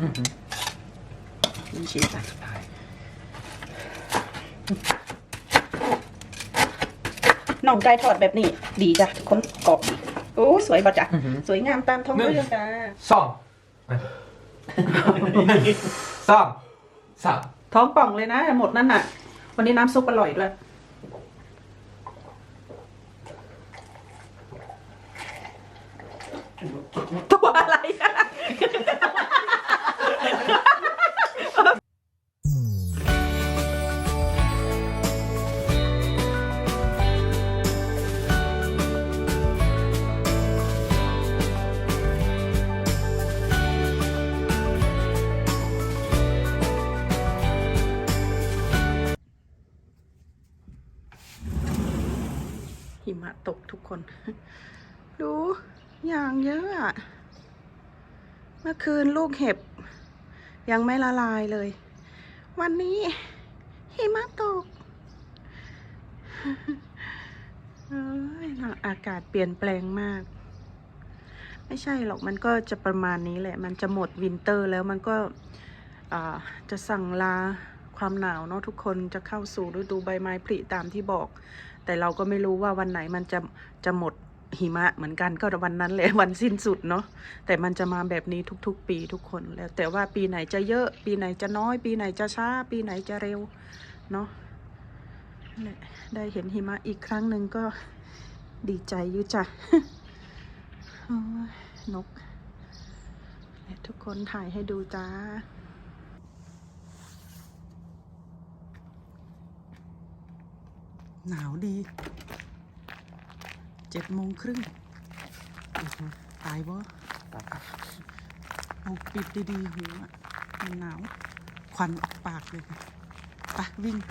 อือหือนี่ชิ้นจ้ะสุดท้ายน่องไก่ทอดแบบนี้ ดีจ้ะทุกคนกรอบดีโอ้สวยบ่จ้ะอือหือสวยงามตามท้องเรื่องจ้าสองสองสามท้องป่องเลยนะ หมดนั่นน่ะ วันนี้น้ำซุปอร่อยด้วย หิมะตกทุกคน ดูอย่างเยอะอะเมื่อคืนลูกเห็บ ยังไม่ละลายเลย วันนี้หิมะตกเอ้ยอากาศเปลี่ยนแปลงมาก ไม่ใช่หรอกมันก็จะประมาณนี้แหละ มันจะหมดวินเตอร์แล้วมันก็จะสั่งลาความหนาวเนาะทุกคนจะเข้าสู่ฤดูใบไม้ผลิตามที่บอก แต่เราก็ไม่รู้ว่าวันไหนมันจะจะหมดหิมะเหมือนกันก็วันนั้นแหละวันสิ้นสุดเนาะแต่มันจะมาแบบนี้ทุกๆ ปีทุกคนแล้ว แต่ว่าปีไหนจะเยอะ ปีไหนจะน้อย ปีไหนจะช้า ปีไหนจะเร็วเนาะได้เห็นหิมะอีกครั้งหนึ่งก็ดีใจอยู่จ้ะนกทุกคนถ่ายให้ดูจ้า หนาวดีเจ็ดโมงครึ่งตายบ่เอาปิดดีๆหูอะมันหนาว ควันออกปากเลยไปวิ่งไป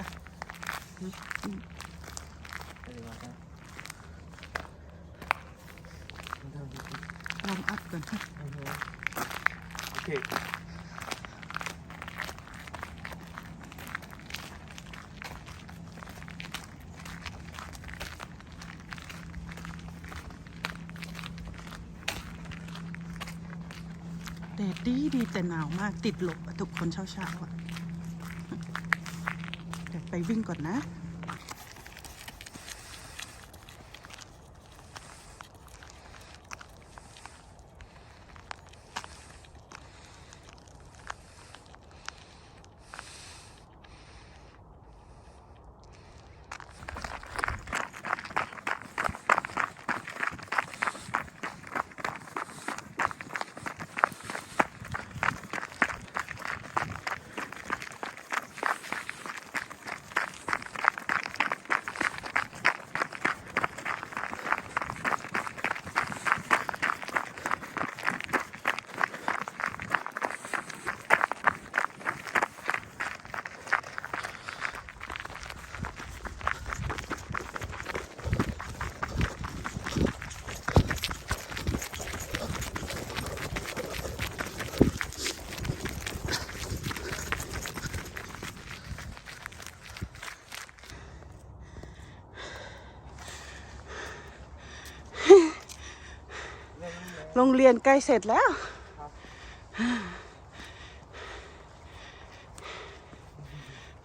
วิ่งวอร์มอัพก่อนโอเค แดดดีดี แต่หนาวมากติดลบทุกคนเช้าๆอะเดี๋ยวไปวิ่งก่อนนะ รงเรียนใกล้เสร็จแล้ว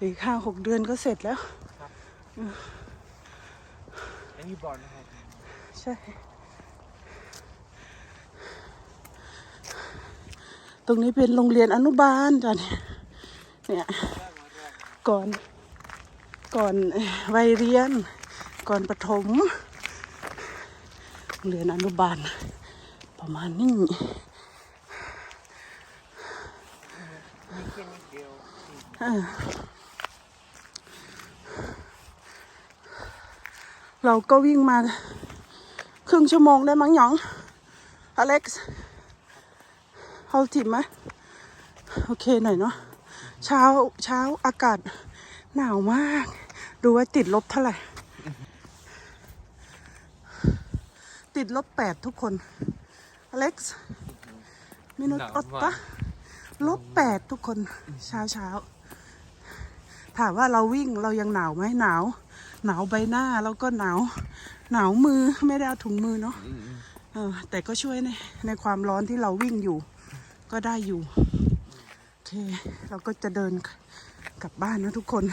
อีกห้าหกเดือนก็เสร็จแล้วอันนี้บอลนะครับใช่ ตรงนี้เป็นโรงเรียนอนุบาลจ้ะเนี่ยเนี่ยก่อนก่อนเอ่อวัยเรียน ก่อนประถมโรงเรียนอนุบาล ประมาณนี้เราก็วิ่งมา ครึ่งชั่วโมงได้มั้งหยองอเล็กซ์เอาถิมไหมโอเคหน่อยเนาะเช้าเช้าอากาศหนาวมาก ดูว่าติดลบเท่าไหร่ ติดลบแปดทุกคน อเล็กซ์มินุตออตตะลบแปดทุกคนเช้าเช้าถามว่าเราวิ่งเรายังหนาวไหมหนาว หนาวใบหน้าแล้วก็หนาว หนาวมือไม่ได้เอาถุงมือเนาะเออแต่ก็ช่วยในในความร้อนที่เราวิ่งอยู่ ก็ได้อยู่เค เราก็จะเดินกลับบ้านนะทุกคน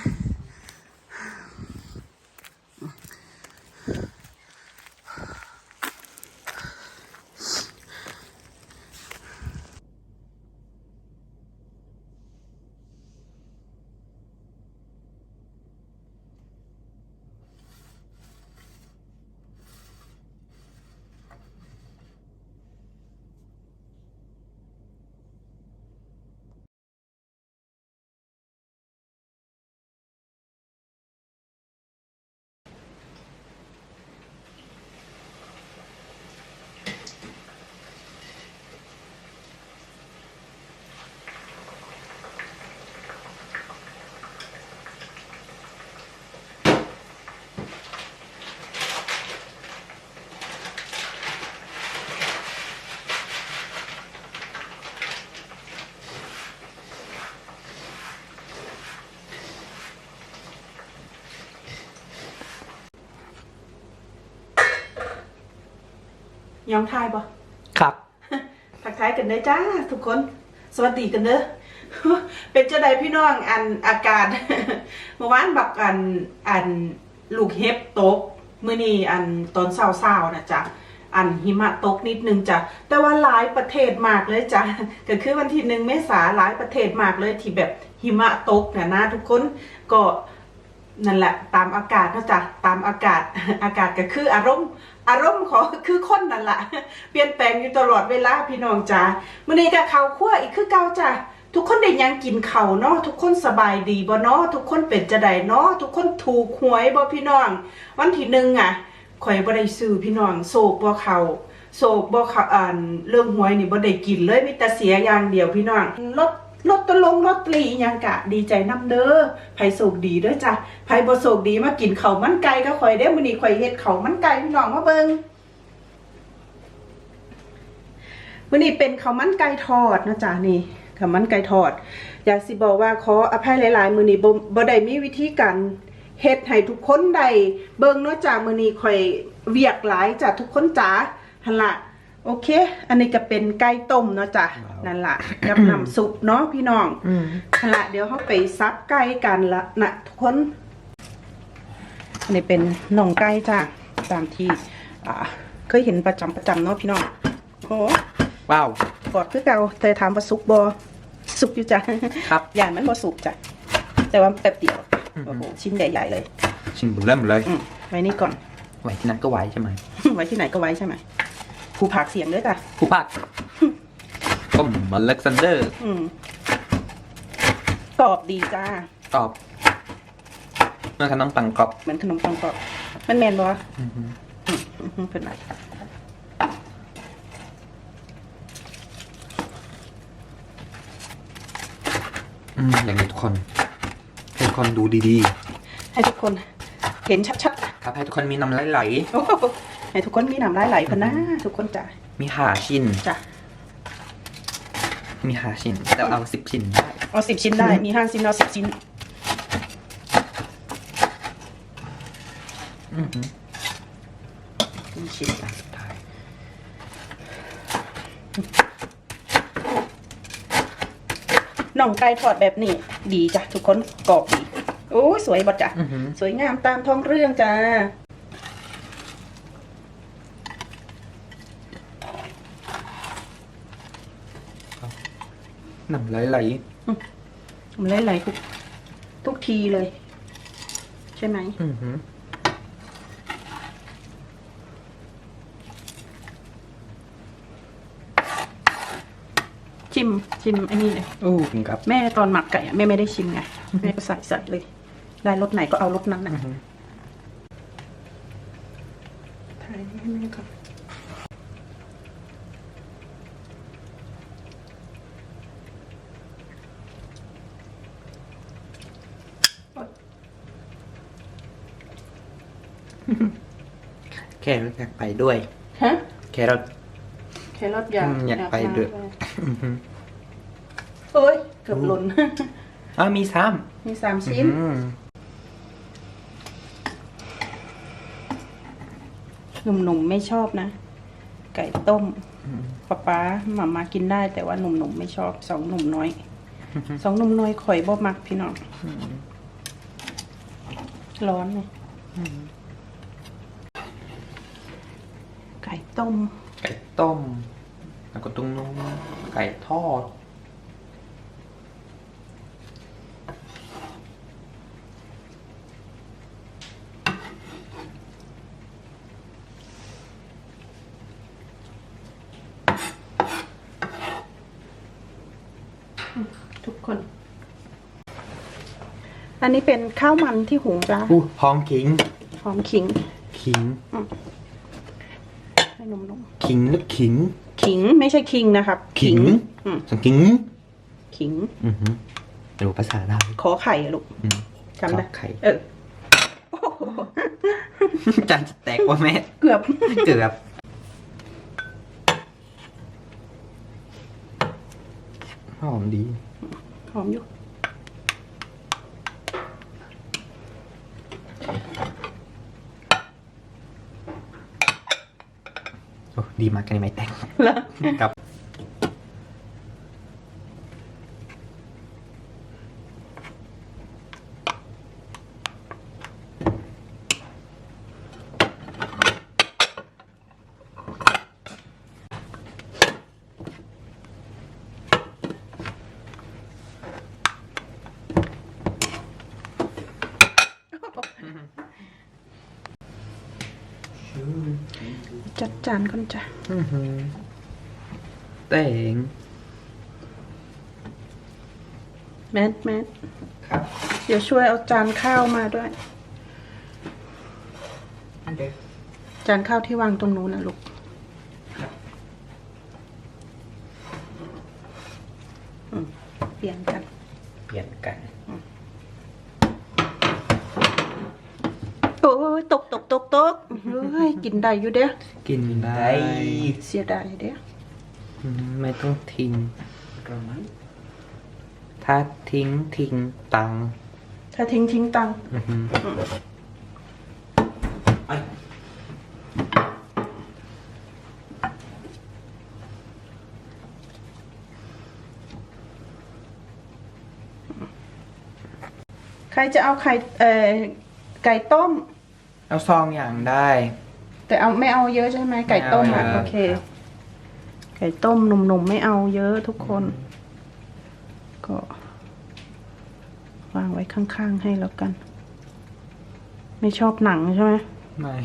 ยอมทายปะครับ ทักทายกันเด้อจ้า ทุกคน สวัสดีกันเด้อเป็นเจ้าใดพี่น้องอันอากาศเมื่อวานบักอันอันลูกเห็บตกมื้อนี้อันตอนเช้าๆนะจ๊ะอันหิมะตกนิดนึงจ้ะ แต่ว่าหลายประเทศมากเลยจ้ะก็คือวันที่หนึ่งเมษาหลายประเทศมากเลยที่แบบหิมะตกนะนะทุกคนก็นั่นแหละตามอากาศนะจ๊ะตามอากาศอากาศก็คืออารมณ์ อารมณ์ของคือคนนั่นแหละเปลี่ยนแปลงอยู่ตลอดเวลาพี่น้องจ๋ามื้อนี้ก็ข้าวคั่วอีกคือเก่าจ้ะทุกคนได้ยังกินเข้าเนาะทุกคนสบายดีบ่เนาะทุกคนเป็นจะไดเนาะทุกคนถูกหวยบ่พี่น้อง วันที่หนึ่งอะข่อยบ่ได้ซื้อพี่น้องโศกบ่เขาโศกบ่เขาอ่านเรื่องหวยนี่บ่ได้กินเลยมีแต่เสียอย่างเดียวพี่น้องลด ลดตลงลดปลีอิหยังกะดีใจนํเด้อไผโศกดีเด้อจ้ะไผบ่โศกดีมากินเขามันไก่ก็ข่อยเด้มื้อนี้ข่อยเฮ็ดเขามันไก่พี่น้องมาเบิ่งมื่อนี้เป็นเขามันไก่ทอดนะจ๊ะนี่เขามันไก่ทอด อยากสิบอกว่าขออภัยหลายๆ มื้อนี้บ่บ่ได้มีวิธีการเฮ็ดให้ทุกคนได้เบิ่งเนาะจ้ะมื้อนี้ข่อยเวียกหลายจ้ะทุกคนจ๋าหั่นล่ะ โอเค อันนี้ก็เป็นไก่ต้มเนาะจ้ะ นั่นล่ะกับน้ำซุปเนาะพี่น้องอืมเอาละเดี๋ยวเขาไปซับไก่กันละนะทุกคน อันนี้เป็นน่องไก่จ้าตามที่อ่าเคยเห็นประจำประจำเนาะพี่น้องโอ้ว้าวกอดคือเก่าแต่ถามว่าสุกบอสุกอยู่จ้ะ ครับอย่างมันบอสุกจ้ะ แต่ว่าแป๊บเดียวอืมโอ้โห ชิ้นใหญ่ๆเลย ชิมบุญเริ่มเลยอืมไว้นี่ก่อนไหวที่นั้นก็ไหวใช่ไหม ไว้ที่ไหนก็ไว้ใช่ไหม ผู้ผักเสียงด้วยจ้ะผู้พักต้มอเล็กซานเดอร์ อืมกรอบดีจ้า ตอบเมื่อขนมปังกรอบเหมือนขนมปังกรอบ มันแมนบออือฮึอืมเป็นไรอืมอย่างนี้ทุกคนให้ทุกคนดูดีให้ทุกคน เห็นชัดๆครับให้ทุกคนมีน้ำไหลๆโอ้โห ให้ทุกคนมีน้ำลายไหลพะนะทุกคนจ้ะๆมีหาชิ้น จ้ะมีหาชิ้น แต่เอาสิบชิ้นได้ เอาสิบชิ้นได้ มีห้าชิ้นเอาสิบชิ้น อือฮึมีชิ้นอันสุดท้ายน่องไก่ทอดแบบนี้ ดีจ้ะทุกคนกรอบดี โอ้ยสวยบดจ้ะ อือฮึสวยงามตามท้องเรื่องจ้า น้ำไหลมันไหลๆทุกทุกทีเลย ใช่ไหมๆอือฮึชิมชิมไอ้นี่เลยอู้คุณครับ แม่ตอนหมักไก่อะแม่ไม่ได้ชิมไงแม่ก็ใส่ใส่เลย ได้รสไหนก็เอารสนั้นนะอือฮึถ่ายให้แม่ก่อน แค่อยากไปด้วย ฮะแค่เราแครอทอยากอืมอยากไปด้วย มาอือฮึโอ้ย เกือบหล่นอ้าวมีซ้มีสามำชิ้น อืมหนุ่มๆไม่ชอบนะ ไก่ต้มอืมป๊าป๊าหมามากินได้ แต่ว่าหนุ่มๆไม่ชอบสองหนุ่มน้อย สองหนุ่มน้อยข่อยบ่มักพี่น้องร้อนเลยไก่ ต้ม ไก่ต้ม แล้วก็ตรงนู้นไก่ทอด ทุกคน อันนี้เป็นข้าวมันที่หุงจ้าอู้พร้อมขิง หอมขิง ขิงให้ นุ่มขิงหรือขิงๆขิงไม่ใช่คิงนะครับ ขิงอืมสังขิงขิง อือหือดูภาษาได้ขอไข่อะลูกอืมจำได้ขอไข่เออจานจะแตกว่าแม่ เกือบ เกือบ หอมดี หอมอยู่ ดีมากกันไม่แตกแล้วกับ จัดจานก่อนจ้ะอื้อหือแต่งแมทแมทครับเดี๋ยวช่วยเอาจานข้าวมาด้วย อันเดียวจานข้าวที่วางตรงนู้นนะลูกอืมเปลี่ยนกัน เปลี่ยนกัน โอ้ยตกตกตกตก เฮ้ยกินได้อยู่เด้อกินได้เสียดายเด้ออืมไม่ต้องทิ้ง ถ้าทิ้งทิ้งตังค์ถ้าทิ้งทิ้งตังค์อื้อหือไอ้ใครจะเอาไข่เอ่อไก่ต้ม เอาซองอย่างได้ แต่เอาไม่เอาเยอะใช่ไหมไก่ต้มอะไม่เอาเยอะ โอเค ไก่ต้มหนุ่มๆไม่เอาเยอะทุกคน ก็วางไว้ข้างๆให้แล้วกัน ไม่ชอบหนังใช่ไหมไม่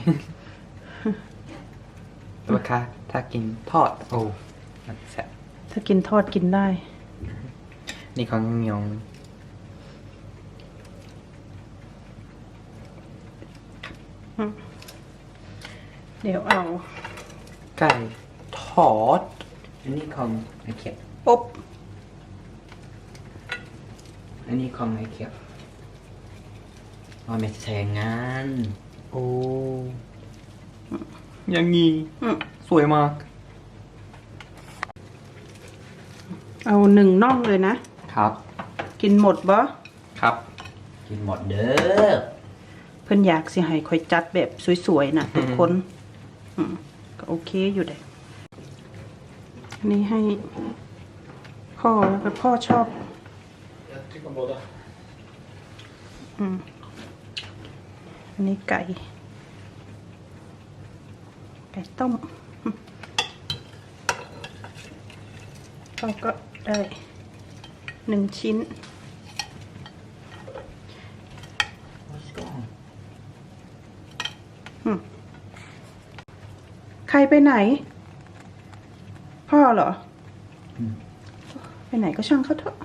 แต่ว่าถ้าถ้ากินทอด โอ้มันแซ่บถ้ากินทอดกินได้ นี่ของยอง เดี๋ยวเอาไก่ทอด อันนี้ของไอเขียวอบอันนี้ของไอเขียวว่าไม่ใช่งาน โอ้อยังงี้อืมสวยมาก เอาหนึ่งน่องเลยนะ ครับ กินหมดบ่ครับ กินหมดเด้อ เพิ่นอยากสิให้คอยจัดแบบสวยๆนะทุกคน อืม ก็โอเคอยู่เด้อันนี้ให้พ่อแล้วก็พ่อชอบอืมอันนี้ไก่ ไก่ต้มอืมพ่อก็ได้หนึ่งชิ้น รไปไหน พ่อเหรออไปไหนก็ช่างเขาเถอะ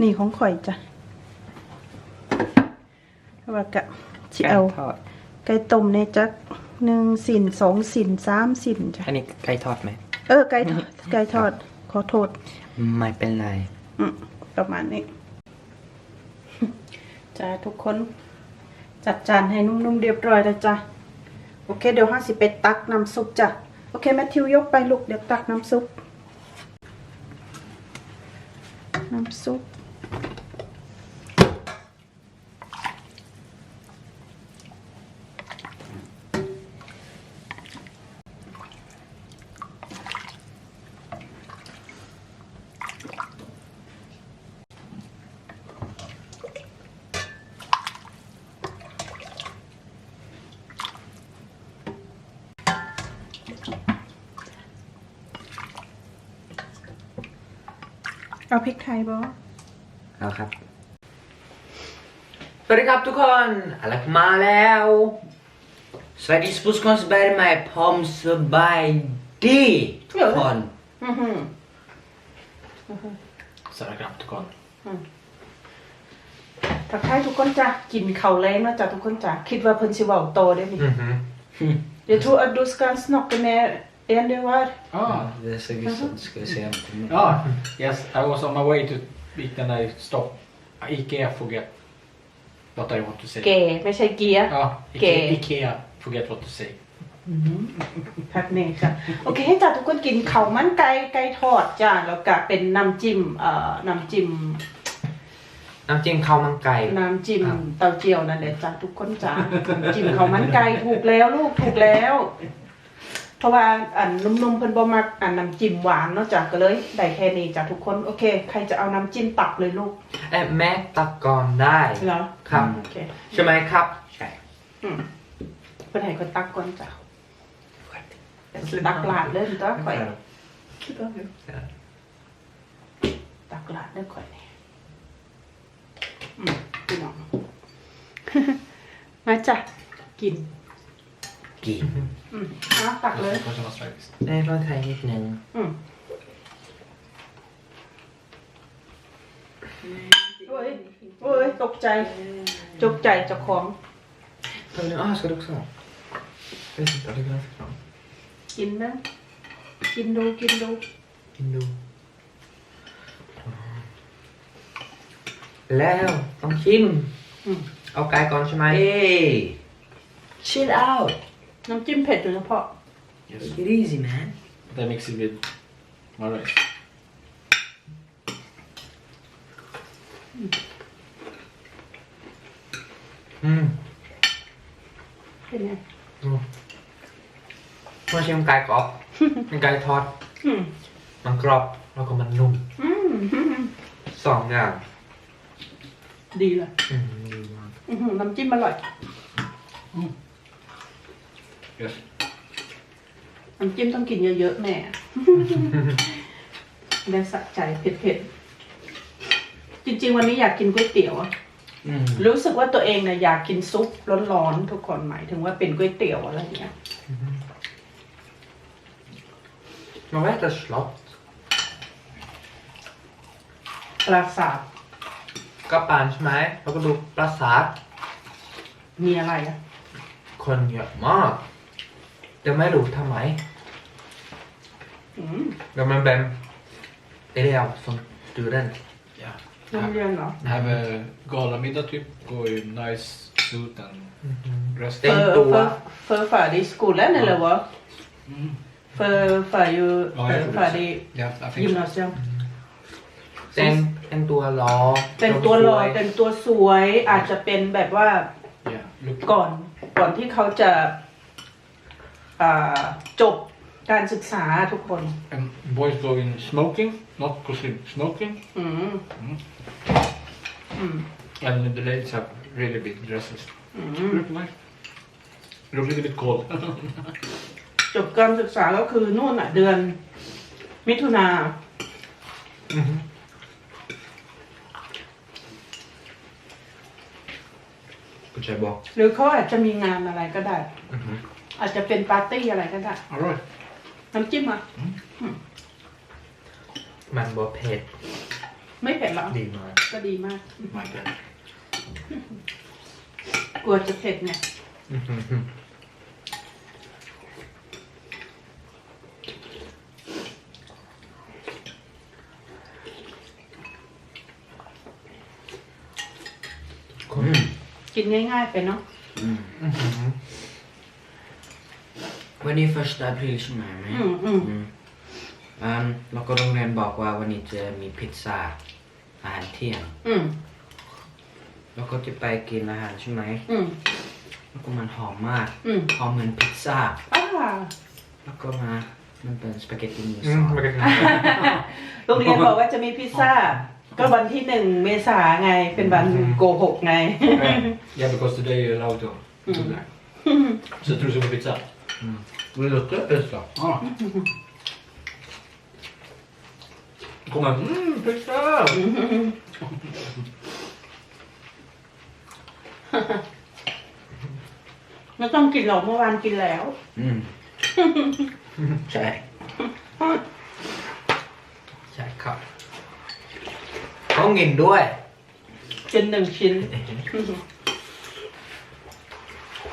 นี่ของข่อยจ้ะว่ากะชิไก่เอาทอดไก่ต้มเนี่ยจักหนึ่งสินสองสินสามสินจ้ะอันนี้ไก่ทอดไหม เออไก่ทอดไก่ทอด ขอโทษ ไม่เป็นไร อืมประมาณนี้จ้าทุกคน จัดจานให้นุ่มๆเรียบร้อยแล้วจ้ะโอเค เดี๋ยวห้าสิไปตักน้ำซุปจ้ะโอเคแมทธิวยกไปลูกเดี๋ยวตักน้ำซุปน้ำซุป ไทยบอเอาครับ สวัสดีครับทุกคนอเล็กมาแล้ว สวัสดีสปุสคอนสบายไหมผมสบายดีทุกคนอือหือสวัสดีครับทุกคนทักทายทุกคนจ้ะกินข้าวแรงเนาะจ้ะทุกคนจ้ะคิดว่าเพิ่นสิเว้าโตได้มั้ยอือหือ Jag tror att du ska snacka med en du har. Ah, Det är så visst, ska vi se om det ah, yes, I was on my way to eat and I stopped. Ikea forget what I want to say. เก๋ไม่ใช่เกียร์ Ah, Ge. Ikea, Ikea forget what to say. พักหนึ่งจ้ะโอเคให้จ้ะทุกคนกินข้าวมันไก่ไก่ทอดจ้ะแล้วก็เป็นน้ำจิ้มเอ่อน้ำจิ้มน้ำจิ้มข้าวมันไก่ น้ำจิ้มเต้าเจี้ยวนั่นแหละจ้ะทุกคนจ้ะน้ำจิ้มข้าวมันไก่ถูกแล้วลูกถูกแล้วเพ ราะว่าอันนุ่มๆเพิ่นบ่มักอันน้ำจิ้มหวานเนาะจ้ะก็เลยได้แค่นี้จ้ะทุกคนโอเค ใครจะเอาน้ำจิ้มตักเลยลูกเอ๊ะแม่ตักก่อนได้เหรอครับ โอเคใช่ไหมครับ ใช่อืมเพิ่นให้คนตักก่อนจ้ะตักหลาดเลยตัวข่อยตักหลาดเด้อข่อยนี่อืมพี่น้องมาจ้ะกินกี่ อืมเอาตักเลย Kanske måste try this. ได้ลองไทยนิดนึงอืมโอ้ยโอ้ยตกใจตกใจเจ้าของ Ah, ska du också ha? Jag vet inte, har du glömt fram? กินนะกินดูกินดูกินดูแล้วต้องชิมอืมเอาไก่ก่อนใช่ไหม Hey chill out น้ำจิ้มเผ็ดโดยเฉพาะ Yes. take it easy man Then mix it with my rice. อืมเป็นไงมาชิมไก่กรอบ เป็นไก่ทอด อืมมันกรอบ แล้วก็มันนุ่มอืมสองอย่างดีเลยอืมดีมาก อื้อหือน้ำจิ้มอร่อย Yes. น้ำจิ้มต้องกินเยอะๆแม่ ได้สะใจเผ็ดๆ จริง ๆ วันนี้อยากกินก๋วยเตี๋ยวอะอืมรู้สึกว่าตัวเองเนี่ยอยากกินซุปร้อนๆทุกคนหมายถึงว่าเป็นก๋วยเตี๋ยวอะไรอย่างเงี้ย Man vad heter slott? ปราสาทก็ปานใช่ไหมแล้วก็ดูปราสาทมีอะไรอะค นเยอะมากแต่ไม่รู้ทำไมอืมแต่มันเป็น elev som student Yeah. โรงเรียนเหรอ Have a galamiddag typ. Gå i nice suit and rest. เฟอร์เฟอร์เฟอร์ฝ่าดีสกูลแล้วนี่นเลยวะ Mm. เฟอร์ฝ่าอยู่อ๋อเฟอร์ฝ่าดี Yeah, I ยิม think นา so. เซียมแต่งแต่งตัวรอเป็นตัวหล่อเป็นตัวสวยอาจจะเป็นแบบว่า Yeah. Look. ก่อนก่อนที่เขาจะ อ่าจบการศึกษาทุกคน And boys go in smoking, not costume, smoking. อืม Mm. อืม And the ladies have really big dresses. อืม Look nice. Look a little bit cold. จบการศึกษาก็คือนู่นอะเดือน มิถุนาอือฮึกูจะบอกหรือเขาอาจจะมีงานอะไรก็ได้อื อฮึอาจจะเป็นปาร์ตี้อะไรก็ได้ All right. น้ำจิ้มอะ มันบอเผ็ดไม่เผ็ดหรอ ดีมากก็ดีมาก My God. กลัวจะเผ็ดเนี่ยอือฮึฮึคนกินง่ายๆไปเนาะ วันนี้ första april ใช่ไหมอืมอืม อืมอืมแล้วก็โรงเรียนบอกว่าวันนี้จะมีพิซซ่าอาหารเที่ยง อืมแล้วก็จะไปกินอาหารใช่ไหมอืมแล้วก็มันหอมมากอืมหอมเหมือนพิซซ่าอ่าแล้วก็มามันเป็นสปาเกตตีมีอืซมอสมันก็คือโรงเรียนบอกว่าจะมีพิซซ่า ก็วันที่หนึ่งเมษาไง เป็นวันโกหกไง Yeah. yeah, because today you're allowed to do Mm. that. Så tror du på pizza? Vill du inte pizza? Ah. Kommer mm, pizza! ไม่ต้องกินหรอกเมื่อวานกินแล้ว อืม ใช่ ใช่ครับต้องกินด้วย กินหนึ่งชิ้นเ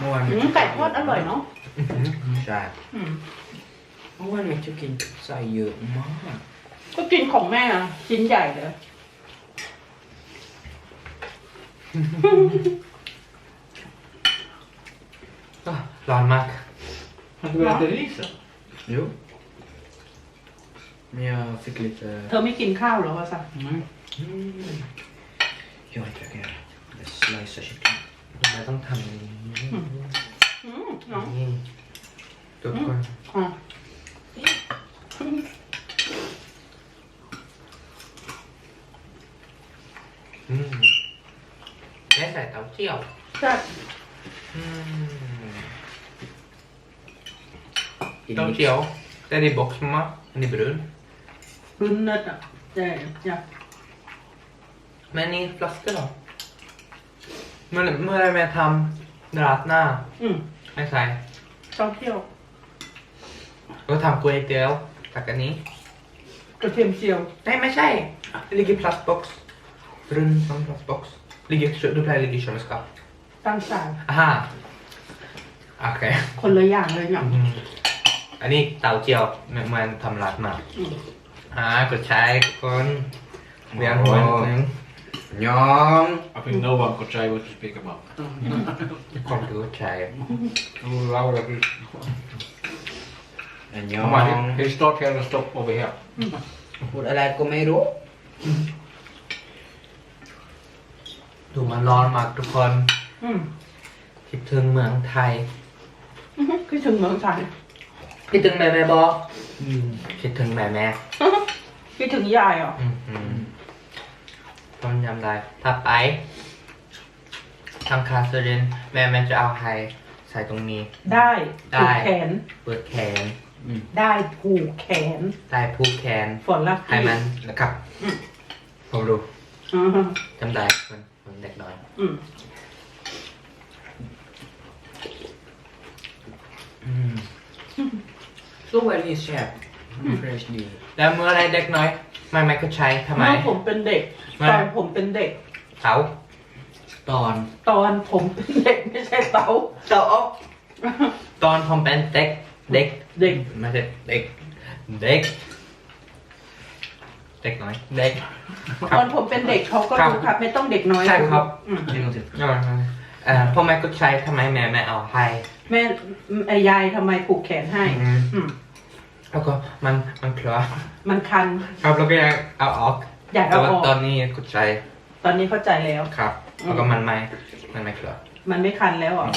มื่อวานอืมไก่ทอดอร่อยเนาะใช่อืมเมื่อวานแม่จะกินใส่เยอะมากก็กินของแม่อะชิ้นใหญ่เลยอะร้อนมาก Har du ätit ris? då? Jo. Men jag fick lite... เธอไม่กินข้าวเหรอวะสัก Nej. Mm. Jag försöker göra det. Slice kyckling. เราต้องทำอย่นี้อืมน้องนี่จบก่อนอ๋ออืมแด้ใส่เต้าเจี้ยวใช่อืมเต้าเจี้ยวแต่ในบ็อกซ์มั้ยอันนี้บรูน brunnet. Det är, ja. Men i flaska då? Men มื่อไรแม่ทำราดหน้าอืมไม่ใส่เต้าเที่ยวก็ทำก๋วยเตี๋ยวจากอันนี้กระเทียมเจียว Nej, men tjej! Det ligger i plastbox. Brun som plastbox. Ligger, du plejer ligga i kylskåp. ตั้งสาย Aha. Okej. คนละอย่างเลยเนี่ย Mm. อันนี้เตาเจียวเหมือนทำราดหน้าอืม อ่ากดใช้คนเรียงหัวนิดนึง ยอง I think no one could try what you speak about. คนดูใช้ Oh, Laura, du... ยอง Come on, he start here and stop over here. พูดอะไรก็ไม่รู้ ดูมันร้อนมากทุกคน อืมคิดถึงเมืองไทย คิดถึงเมืองไทยคิดถึงแม่แม่บอคิดถึงแม่แม่คิดถึงยายเหรอ อืมอืม ต้มยำได้ถ้าไปทางคาสรินทร์แม่แม่จะเอาไฮใส่ตรงนี้ ได้ได้ ผูกแขน เปิดแขนได้ผูกแขน ได้ผูกแขนฝนละให้มันนะครับอืมผมรู้อืมจำได้มันมันเด็กน้อย อืมสู้เวลีแชฟเฟรชดี แล้วเมื่อไรเด็กน้อย ไม่ไม่ก็ใช้ทำไม เมื่อผมเป็นเด็ก ไม่ ตอนผมเป็นเด็ก เตาตอนตอนผมเป็นเด็กไม่ใช่เต๋าเตาตอนผมเป็นเด็กเด็กเด็กไม่ใช่เด็กเด็กเด็กน้อยเด็ก ตอนผมเป็นเด็กเขาก็ครับรู้ครับ ไม่ต้องเด็กน้อยใช่ครับ อืมเอ่อพ่อแม่ก็ใช้ทำไมแม่แม่เอาให้แม่ไอ้ยายทำไมผูกแขนให้ อืมอืม แล้วก็มันมันเคลอมันคัน ครับแล้วก็อยากเอาออกอยากแต่เอาว่าออก ตอนนี้ก็ใช้ตอนนี้เข้าใจแล้ว ครับ แล้วก็มันไม่มันไม่เคลอมันไม่คันแล้วเหรอ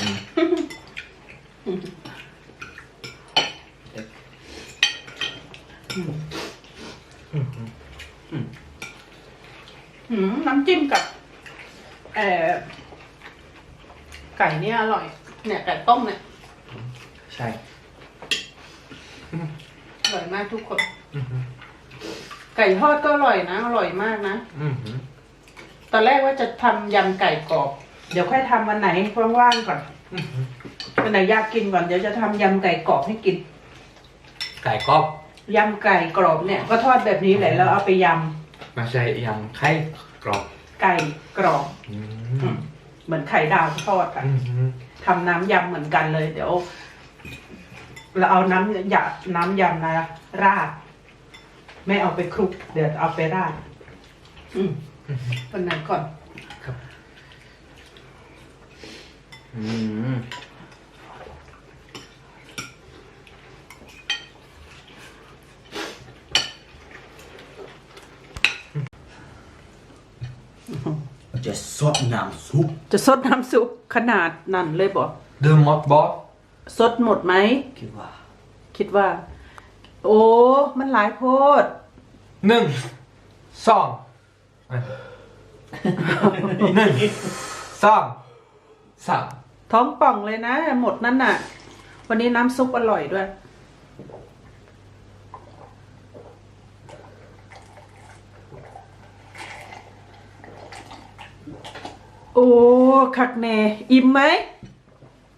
อืมอืมอืมอืมน้ำจิ้มกับเอ่อไก่เนี่ยอร่อย เนี่ยไก่ต้มเนี่ย ใช่อ ร่อยมากทุกคน อืมไก่ทอดก็อร่อยนะ อร่อยมากนะ อืมตอนแรกว่าจะทำยำไก่กรอบ เดี๋ยวค่อยทำวันไหนว่างๆก่อนอืมวันไหนอยากกินก่อนเดี๋ยวจะทำยำไก่กรอบให้กินไก่กรอบยำไก่กรอบเนี่ย ก็ทอดแบบนี้แหละแล้วเอาไปยไมาใช่ยำไข่กรอบำไก่กรอบอือืมมเหมือนไข่ดาวทอดอะ อืมทำน้ำยำเหมือนกันเลย เดี๋ยว เราเอาน้ำยาน้ำยำนะราด ไม่เอาไปคลุก เดี๋ยวเอาไปราด อืมวันไหนก่อน อืมจะซดน้ำซุปจะซดน้ำซุปขนาดนั้นเลยบอกดูหมดบอส สดหมดไหม คิดว่าคิดว่า โอ้ มันหลายโพด หนึ่งสองหนึ่งสองสามท้องป่องเลยนะ หมดนั่นน่ะ วันนี้น้ำซุปอร่อยด้วย โอ้ คักแน่ อิ่มไหม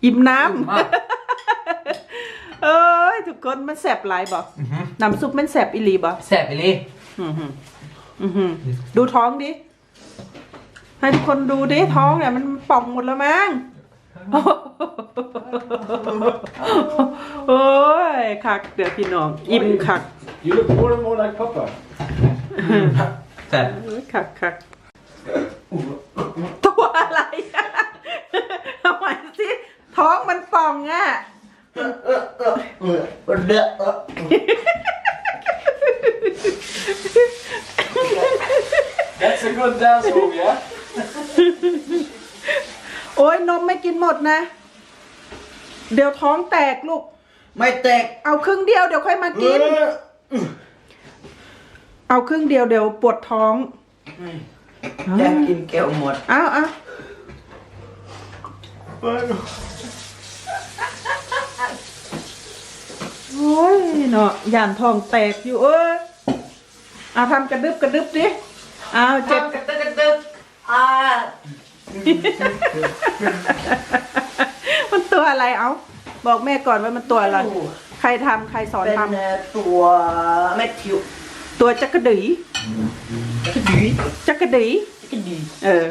อิ่มน้ำ เอ้ยทุกคนมันแสบหลายบอกน้ำซุปมันแสบอีหลีบอกแซ่บไปเลยอือหืออือหือดูท้องดิ ให้ทุกคนดูดิท้องเนี่ยมันป่องหมดแล้วมั้ง โอ้ยคักเดี๋ยวพี่น้อง อิ่มคัก You look more and more like Papa. แซ่บคักคักตัวอะไร ทำไมสิ ท้องมันป่องอะ That's a good dance move, yeah? โอ้ยนมไม่กินหมดนะ เดี๋ยวท้องแตกลูก ไม่แตกเอาครึ่งเดียวเดี๋ยวค่อยมากิน เอาครึ่งเดียวเดี๋ยวปวดท้องอยากกินแก้วหมด เอาเอาโอ้ย เนาะย่านท้องแตกอยู่เอ้ยเอาทำกระดึบกระดึบดิเอาเจ็บกระตึกกระตึกอ่ามันตัวอะไรเอาบอกแม่ก่อนว่ามันตัวอะไร ใครทำใครสอนเป็นทตัวแมทธิวำตัวจักระดีกระดีจักระดีกระดีเออ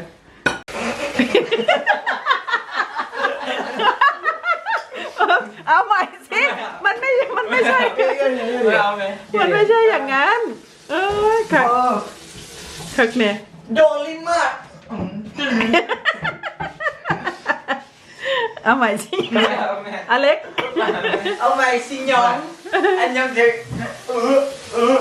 เอาใหม่สิ มันไม่ มันไม่ใช่ไม่เอาไหมมันไม่ใช่อย่างนั้น เออคักคักเนี่ยโดนลิ้นมากเอาใหม่สิไม่เอาแม่อเล็ก เอาไปสิหยองอันยังเด็กเออเออ